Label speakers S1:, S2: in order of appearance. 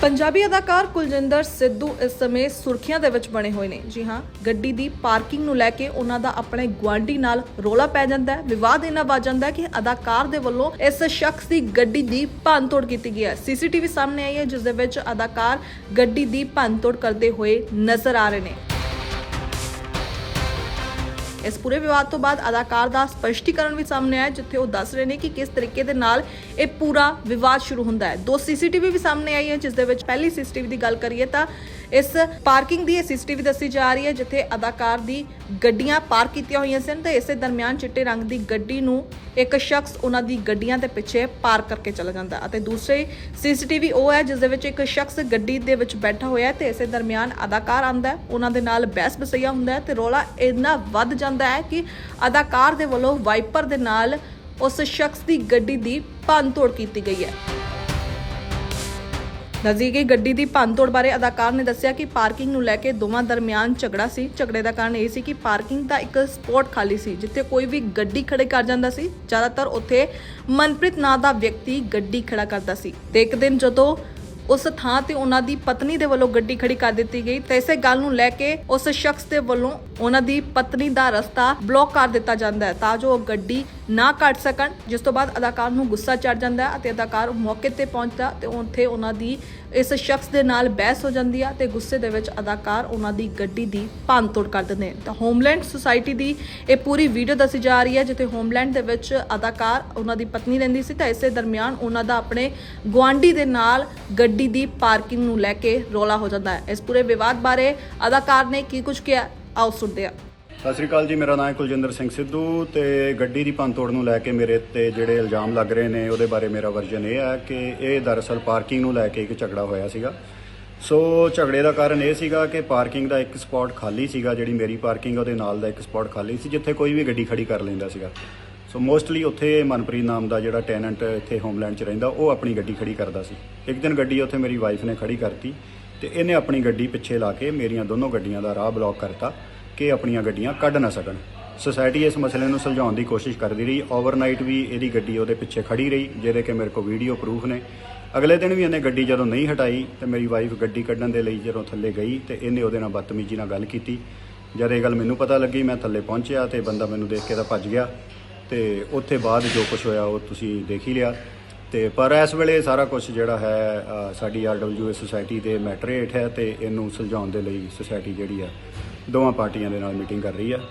S1: ਪੰਜਾਬੀ ਅਦਾਕਾਰ ਕੁਲਜਿੰਦਰ ਸਿੱਧੂ ਇਸ ਸਮੇਂ ਸੁਰਖੀਆਂ ਦੇ ਵਿੱਚ ਬਣੇ ਹੋਏ ਨੇ। ਜੀ ਹਾਂ, ਗੱਡੀ ਦੀ ਪਾਰਕਿੰਗ ਨੂੰ ਲੈ ਕੇ ਉਹਨਾਂ ਦਾ ਆਪਣੇ ਗੁਆਂਢੀ ਨਾਲ ਰੋਲਾ ਪੈ ਜਾਂਦਾ ਹੈ। ਵਿਵਾਦ ਇਹਨਾਂ ਵੱਜ ਜਾਂਦਾ ਹੈ ਕਿ ਅਦਾਕਾਰ ਦੇ ਵੱਲੋਂ ਇਸ ਸ਼ਖਸ ਦੀ ਗੱਡੀ ਦੀ ਭੰਨਤੋੜ ਕੀਤੀ ਗਈ ਹੈ। ਸੀਸੀਟੀਵੀ ਸਾਹਮਣੇ ਆਈ ਹੈ, ਜਿਸ ਦੇ ਵਿੱਚ ਅਦਾਕਾਰ ਗੱਡੀ ਦੀ ਭੰਨਤੋੜ ਕਰਦੇ ਹੋਏ ਨਜ਼ਰ ਆ ਰਹੇ ਨੇ। ਇਸ ਪੂਰੇ ਵਿਵਾਦ ਤੋਂ ਬਾਅਦ ਅਦਾਕਾਰ ਦਾ ਸਪਸ਼ਟੀਕਰਨ ਵੀ ਸਾਹਮਣੇ ਆਇਆ, ਜਿੱਥੇ ਉਹ ਦੱਸ ਰਹੇ ਨੇ ਕਿ ਕਿਸ ਤਰੀਕੇ ਦੇ ਨਾਲ ਇਹ ਪੂਰਾ ਵਿਵਾਦ ਸ਼ੁਰੂ ਹੁੰਦਾ ਹੈ। ਦੋ ਸੀਸੀਟੀਵੀ ਵੀ ਸਾਹਮਣੇ ਆਈ ਹੈ ਜਿਸ ਦੇ ਵਿੱਚ ਪਹਿਲੀ ਸੀਸੀਟੀਵੀ ਦੀ ਗੱਲ ਕਰੀਏ ਤਾਂ ਇਸ ਪਾਰਕਿੰਗ ਦੀ ਇਹ ਸੀਸੀਟੀਵੀ ਦੱਸੀ ਜਾ ਰਹੀ ਹੈ, ਜਿੱਥੇ ਅਦਾਕਾਰ ਦੀ ਗੱਡੀਆਂ ਪਾਰਕ ਕੀਤੀਆਂ ਹੋਈਆਂ ਸਨ ਤੇ ਇਸੇ ਦਰਮਿਆਨ ਚਿੱਟੇ ਰੰਗ ਦੀ ਗੱਡੀ ਨੂੰ ਇੱਕ ਸ਼ਖਸ ਉਹਨਾਂ ਦੀ ਗੱਡੀਆਂ ਦੇ ਪਿੱਛੇ ਪਾਰਕ ਕਰਕੇ ਚਲਾ ਜਾਂਦਾ ਅਤੇ ਦੂਸਰੇ ਸੀਸੀਟੀਵੀ ਉਹ ਹੈ, ਜਿਸ ਦੇ ਵਿੱਚ ਇੱਕ ਸ਼ਖਸ ਗੱਡੀ ਦੇ ਵਿੱਚ ਬੈਠਾ ਹੋਇਆ ਹੈ ਤੇ ਇਸੇ ਦਰਮਿਆਨ ਅਦਾਕਾਰ ਆਂਦਾ ਉਹਨਾਂ ਦੇ ਨਾਲ ਬਹਿਸ ਬਸਈਆ ਹੁੰਦਾ ਹੈ ਤੇ ਰੋਲਾ ਇੰਨਾ ਵੱਧ ਜਾਂਦਾ ਹੈ ਕਿ ਅਦਾਕਾਰ ਦੇ ਵੱਲੋਂ ਵਾਈਪਰ ਦੇ ਨਾਲ ਉਸ ਸ਼ਖਸ ਦੀ ਗੱਡੀ ਦੀ ਭੰਨਤੋੜ ਕੀਤੀ ਗਈ ਹੈ। ਦੱਸੀ ਕਿ ਗੱਡੀ ਦੀ ਭੰਨਤੋੜ ਬਾਰੇ ਅਦਾਕਾਰ ਨੇ ਦੱਸਿਆ ਕਿ ਪਾਰਕਿੰਗ ਨੂੰ ਲੈ ਕੇ ਦੋਵਾਂ ਦਰਮਿਆਨ ਝਗੜਾ ਸੀ। ਝਗੜੇ ਦਾ ਕਾਰਨ ਇਹ ਸੀ ਕਿ ਪਾਰਕਿੰਗ ਦਾ ਇੱਕ ਸਪੌਟ ਖਾਲੀ ਸੀ, ਜਿੱਥੇ ਕੋਈ ਵੀ ਗੱਡੀ ਖੜੇ ਕਰ ਜਾਂਦਾ ਸੀ। ਜ਼ਿਆਦਾਤਰ ਉੱਥੇ ਮਨਪ੍ਰੀਤ ਨਾਂ ਦਾ ਵਿਅਕਤੀ ਗੱਡੀ ਖੜਾ ਕਰਦਾ ਸੀ। ਤੇ ਇੱਕ ਦਿਨ ਜਦੋਂ ਉਸ ਥਾਂ ਤੇ ਉਹਨਾਂ ਦੀ ਪਤਨੀ ਦੇ ਵੱਲੋਂ ਗੱਡੀ ਖੜੀ ਕਰ ਦਿੱਤੀ ਗਈ ਤੇ ਇਸੇ ਗੱਲ ਨੂੰ ਲੈ ਕੇ ਉਸ ਸ਼ਖਸ ਦੇ ਵੱਲੋਂ ਉਹਨਾਂ ਦੀ ਪਤਨੀ ਦਾ ਰਸਤਾ ਬਲੌਕ ਕਰ ਦਿੱਤਾ ਜਾਂਦਾ ਹੈ ਤਾਂ ਜੋ ਉਹ ਗੱਡੀ ਨਾ ਕੱਟ ਸਕਣ, ਜਿਸ ਤੋਂ ਬਾਅਦ ਅਦਾਕਾਰ ਨੂੰ ਗੁੱਸਾ ਚੜ ਜਾਂਦਾ ਹੈ ਅਤੇ ਅਦਾਕਾਰ ਮੌਕੇ ਤੇ ਪਹੁੰਚਦਾ ਤੇ ਉੱਥੇ ਉਹਨਾਂ ਦੀ ਇਸ ਸ਼ਖਸ ਦੇ ਨਾਲ ਬਹਿਸ ਹੋ ਜਾਂਦੀ ਹੈ ਤੇ ਗੁੱਸੇ ਦੇ ਵਿੱਚ ਅਦਾਕਾਰ ਉਹਨਾਂ ਦੀ ਗੱਡੀ ਦੀ ਭੰਨਤੋੜ ਕਰ ਦਿੰਦੇ ਨੇ। ਤਾਂ ਹੋਮਲੈਂਡ ਸੁਸਾਇਟੀ ਦੀ ਇਹ ਪੂਰੀ ਵੀਡੀਓ ਦੱਸੀ ਜਾ ਰਹੀ ਹੈ ਜਿੱਥੇ ਹੋਮਲੈਂਡ ਦੇ ਵਿੱਚ ਅਦਾਕਾਰ ਉਹਨਾਂ ਦੀ ਪਤਨੀ ਰਹਿੰਦੀ ਸੀ ਤਾਂ ਇਸੇ ਦਰਮਿਆਨ ਉਹਨਾਂ ਦਾ ਆਪਣੇ ਗੁਆਂਢੀ ਦੇ ਨਾਲ ਗੱਡੀ ਦੀ ਪਾਰਕਿੰਗ ਨੂੰ ਲੈ ਕੇ ਰੌਲਾ ਹੋ ਜਾਂਦਾ ਹੈ। ਇਸ ਪੂਰੇ ਵਿਵਾਦ ਬਾਰੇ ਅਦਾਕਾਰ ਨੇ ਕੀ ਕੁਝ ਕਿਹਾ, ਆਓ ਸੁਣਦੇ ਹਾਂ।
S2: ਸਤਿ ਸ੍ਰੀ ਅਕਾਲ ਜੀ, ਮੇਰਾ ਨਾਮ ਹੈ ਕੁਲਜਿੰਦਰ ਸਿੰਘ ਸਿੱਧੂ ਤੇ ਗੱਡੀ ਦੀ ਭੰਨਤੋੜ ਨੂੰ ਲੈ ਕੇ ਮੇਰੇ ਤੇ ਜਿਹੜੇ ਇਲਜ਼ਾਮ ਲੱਗ ਰਹੇ ਨੇ, ਉਹਦੇ ਬਾਰੇ ਮੇਰਾ ਵਰਜਨ ਇਹ ਹੈ ਕਿ ਇਹ ਦਰਅਸਲ ਪਾਰਕਿੰਗ ਨੂੰ ਲੈ ਕੇ ਇੱਕ ਝਗੜਾ ਹੋਇਆ ਸੀਗਾ। ਸੋ ਝਗੜੇ ਦਾ ਕਾਰਨ ਇਹ ਸੀਗਾ ਕਿ ਪਾਰਕਿੰਗ ਦਾ ਇੱਕ ਸਪੌਟ ਖਾਲੀ ਸੀਗਾ, ਜਿਹੜੀ ਮੇਰੀ ਪਾਰਕਿੰਗ ਉਹਦੇ ਨਾਲ ਦਾ ਇੱਕ ਸਪੌਟ ਖਾਲੀ ਸੀ, ਜਿੱਥੇ ਕੋਈ ਵੀ ਗੱਡੀ ਖੜੀ ਕਰ ਲੈਂਦਾ ਸੀਗਾ। ਸੋ ਮੋਸਟਲੀ ਉੱਥੇ ਮਨਪ੍ਰੀਤ ਨਾਮ ਦਾ ਜਿਹੜਾ ਟੈਨੈਂਟ ਇੱਥੇ ਹੋਮਲੈਂਡ 'ਚ ਰਹਿੰਦਾ, ਉਹ ਆਪਣੀ ਗੱਡੀ ਖੜੀ ਕਰਦਾ ਸੀ। ਇੱਕ ਦਿਨ ਗੱਡੀ ਉੱਥੇ ਮੇਰੀ ਵਾਈਫ ਨੇ ਖੜੀ ਕਰਤੀ ਤੇ ਇਹਨੇ ਆਪਣੀ ਗੱਡੀ ਪਿੱਛੇ ਲਾ ਕੇ ਮੇਰੀਆਂ ਦੋਨੋਂ ਗੱਡੀਆਂ ਦਾ ਰਾਹ ਬਲੌਕ ਕਰਤਾ ਕਿ ਆਪਣੀਆਂ ਗੱਡੀਆਂ ਕੱਢ ਨਾ ਸਕਣ। ਸੋਸਾਇਟੀ ਇਸ ਮਸਲੇ ਨੂੰ ਸੁਲਝਾਉਣ ਦੀ ਕੋਸ਼ਿਸ਼ ਕਰਦੀ ਰਹੀ। ਓਵਰਨਾਈਟ ਵੀ ਇਹਦੀ ਗੱਡੀ ਉਹਦੇ ਪਿੱਛੇ ਖੜੀ ਰਹੀ, ਜਿਹਦੇ ਕਿ ਮੇਰੇ ਕੋਲ ਵੀਡੀਓ ਪ੍ਰੂਫ ਨੇ। ਅਗਲੇ ਦਿਨ ਵੀ ਇਹਨੇ ਗੱਡੀ ਜਦੋਂ ਨਹੀਂ ਹਟਾਈ ਤੇ ਮੇਰੀ ਵਾਈਫ ਗੱਡੀ ਕੱਢਣ ਦੇ ਲਈ ਜਦੋਂ ਥੱਲੇ ਗਈ ਤੇ ਇਹਨੇ ਉਹਦੇ ਨਾਲ ਬਦਤਮੀਜ਼ੀ ਨਾਲ ਗੱਲ ਕੀਤੀ। ਜਦ ਇਹ ਗੱਲ ਮੈਨੂੰ ਪਤਾ ਲੱਗੀ, ਮੈਂ ਥੱਲੇ ਪਹੁੰਚਿਆ ਤੇ ਬੰਦਾ ਮੈਨੂੰ ਦੇਖ ਕੇ ਤਾਂ ਭੱਜ ਗਿਆ। ਤੇ ਉੱਥੇ ਬਾਅਦ ਜੋ ਕੁਝ ਹੋਇਆ ਉਹ ਤੁਸੀਂ ਦੇਖ ਹੀ ਲਿਆ। ਤੇ ਪਰ ਇਸ ਵੇਲੇ ਸਾਰਾ ਕੁਝ ਜਿਹੜਾ ਹੈ ਅ, ਸਾਡੀ ਆਰਡਬਲਯੂਐਸ ਸੁਸਾਇਟੀ ਦੇ ਮੈਟਰ ਹੇਠ ਹੈ ਤੇ ਇਹਨੂੰ ਸੁਲਝਾਉਣ ਦੇ ਲਈ ਸੁਸਾਇਟੀ ਜਿਹੜੀ ਆ ਦੋਵਾਂ ਪਾਰਟੀਆਂ ਦੇ ਨਾਲ ਮੀਟਿੰਗ ਕਰ ਰਹੀ ਆ।